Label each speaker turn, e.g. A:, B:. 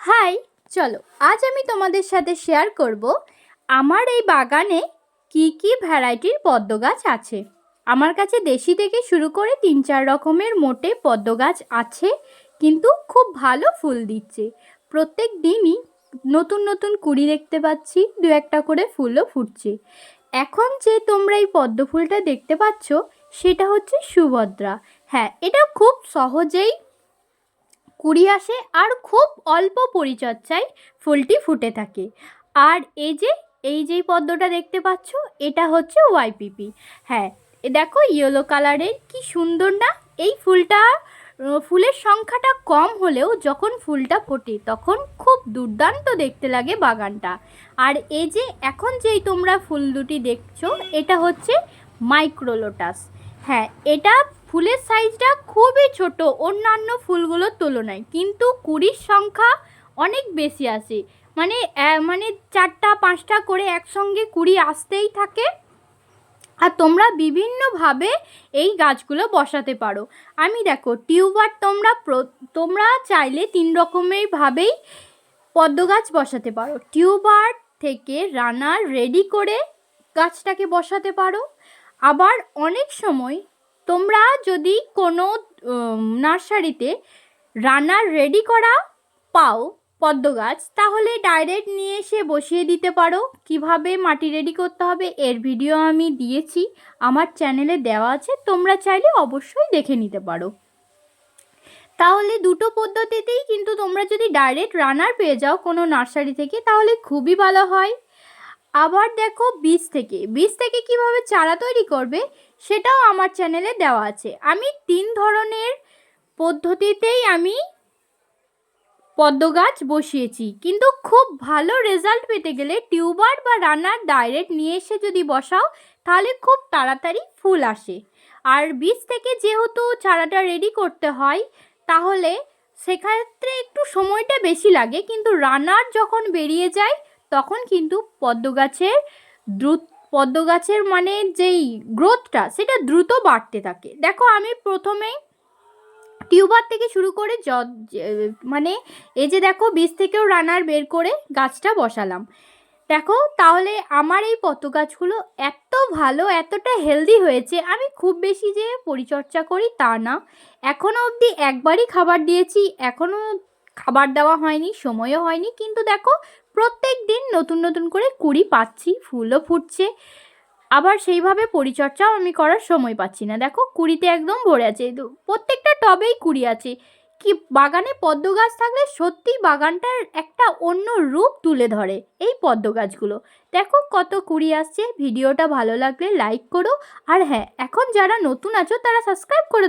A: High, চলো, আজ আমি তোমাদের সাথে শেয়ার করব আমার এই বাগানে কি কি ভ্যারাইটির পদ্ম গাছ আছে। আমার কাছে দেশি থেকে শুরু করে তিন চার রকমের মোটে পদ্ম গাছ আছে, কিন্তু খুব ভালো ফুল দিচ্ছে। প্রত্যেক দিনই নতুন নতুন কুড়ি দেখতে পাচ্ছি, দু একটা করে ফুলও ফুটছে। এখন যে তোমরা এই পদ্ম ফুলটা দেখতে পাচ্ছ, সেটা হচ্ছে সুভদ্রা। হ্যাঁ এটা খুব সহজেই কুড়ি আসে আর খুব অল্প পরিচর্যায় ফুলটি ফুটে থাকে। আর এই যে, এই যেই পদ্মটা দেখতে পাচ্ছ, এটা হচ্ছে ওয়াইপিপি হ্যাঁ দেখো ইয়েলো কালারের কি সুন্দর না? এই ফুলটা ফুলের সংখ্যাটা কম হলেও যখন ফুলটা ফোটে তখন খুব দুর্দান্ত দেখতে লাগে বাগানটা। আর এই যে, এখন যেই তোমরা ফুল দুটি দেখছ, এটা হচ্ছে মাইক্রোলোটাস। হ্যাঁ এটা ফুলের সাইজটা খুবই ছোট, অন্যান্য ফুলগুলোর তুলনায়। কিন্তু কুড়ির সংখ্যা অনেক বেশি আসে মানে মানে চারটা, পাঁচটা করে একসঙ্গে কুড়ি আসতেই থাকে। আর তোমরা বিভিন্নভাবে এই গাছগুলো বসাতে পারো। আমি দেখো, টিউবার তোমরা তোমরা চাইলে তিন রকমের ভাবেই পদ্ম গাছ বসাতে পারো। টিউবার থেকে রানার রেডি করে গাছটাকে বসাতে পারো। আবার অনেক সময় তোমরা যদি কোনো নার্সারিতে রানার রেডি করা পাও পদ্ম গাছ, তাহলে ডাইরেক্ট নিয়ে এসে বসিয়ে দিতে পারো। কীভাবে মাটি রেডি করতে হবে এর ভিডিও আমি দিয়েছি, আমার চ্যানেলে দেওয়া আছে, তোমরা চাইলে অবশ্যই দেখে নিতে পারো। তাহলে দুটো পদ্ধতিতেই কিন্তু তোমরা যদি ডাইরেক্ট রানার পেয়ে যাও কোনো নার্সারি থেকে, তাহলে খুবই ভালো হয়। আবার দেখো বীজ থেকে। বীজ থেকে কীভাবে চারা তৈরি করবে সেটাও আমার চ্যানেলে দেওয়া আছে। আমি তিন ধরনের পদ্ধতিতেই আমি পদ্ম গাছ বসিয়েছি। কিন্তু খুব ভালো রেজাল্ট পেতে গেলে টিউবার বা রানার ডাইরেক্ট নিয়ে এসে যদি বসাও, তাহলে খুব তাড়াতাড়ি ফুল আসে। আর বীজ থেকে যেহেতু চারাটা রেডি করতে হয়, তাহলে সেক্ষেত্রে একটু সময়টা বেশি লাগে। কিন্তু রানার যখন বেরিয়ে যায় তখন কিন্তু পদ্ম গাছের দ্রুত পদ্ম গাছের মানে যেই গ্রোথটা সেটা দ্রুত বাড়তে থাকে। দেখো আমি প্রথমেই টিউবার থেকে শুরু করে য মানে এই যে দেখো বীজ থেকেও রানার বের করে গাছটা বসালাম। দেখো তাহলে আমার এই পদ্ম গাছগুলো এত ভালো, এতটা হেলদি হয়েছে, আমি খুব বেশি যে পরিচর্যা করি তা না। এখনও অবধি একবারই খাবার দিয়েছি এখনও খাবার দেওয়া হয়নি, সময়ও হয়নি, কিন্তু দেখো প্রত্যেক দিন নতুন নতুন করে কুড়ি পাচ্ছি, ফুলও ফুটছে। আবার সেইভাবে পরিচর্যাও আমি করার সময় পাচ্ছি না। দেখো কুড়িতে একদম ভরে আছে প্রত্যেকটা টবেই কুড়ি আছে। কি বাগানে পদ্ম গাছ থাকলে সত্যি বাগানটার একটা অন্য রূপ তুলে ধরে এই পদ্ম গাছগুলো। দেখো কত কুড়ি আসছে, ভিডিওটা ভালো লাগলে লাইক করো। আর হ্যাঁ এখন যারা নতুন আছো তারা সাবস্ক্রাইব করে দাও।